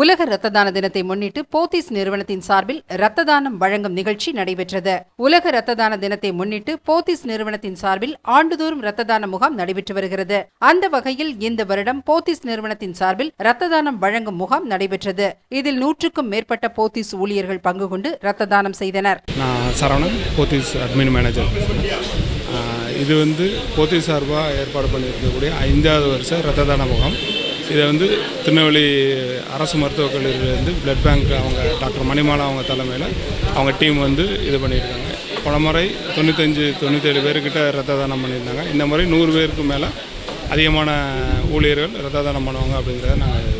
உலக இரத்த தான தினத்தை முன்னிட்டு போத்தீஸ் நிறுவனத்தின் சார்பில் இரத்த தானம் வழங்கும் நிகழ்ச்சி நடைபெற்றது. உலக இரத்த தான தினத்தை முன்னிட்டு போத்தீஸ் நிறுவனத்தின் சார்பில் ஆண்டுதோறும் இரத்த தான முகாம் நடைபெற்று வருகிறது. அந்த வகையில் இந்த வருடம் போத்தீஸ் நிறுவனத்தின் சார்பில் இரத்த தானம் வழங்கும் முகாம் நடைபெற்றது. இதில் நூற்றுக்கும் மேற்பட்ட போத்தீஸ் ஊழியர்கள் பங்கு கொண்டு இரத்த தானம் செய்தனர் சரவணன் போத்தீஸ் அட்மின் மேனேஜர். இது வந்து போத்தீஸ் சார்பாக ஏற்பாடு பண்ணியிருக்கக்கூடிய ஐந்தாவது வருஷ ரத்த தான முகாம். இதை வந்து திருநெல்வேலி அரசு மருத்துவக் கல்லூரியிலேருந்து பிளட் பேங்க் அவங்க டாக்டர் மணிமாலா அவங்க தலைமையில் அவங்க டீம் வந்து இது பண்ணியிருக்காங்க. போன முறை தொண்ணூத்தஞ்சு தொண்ணூத்தேழு பேர்கிட்ட ரத்த தானம் பண்ணியிருந்தாங்க. இந்த முறை நூறு பேருக்கு மேலே அதிகமான ஊழியர்கள் ரத்த தானம் பண்ணுவாங்க அப்படிங்கிறத நாங்கள்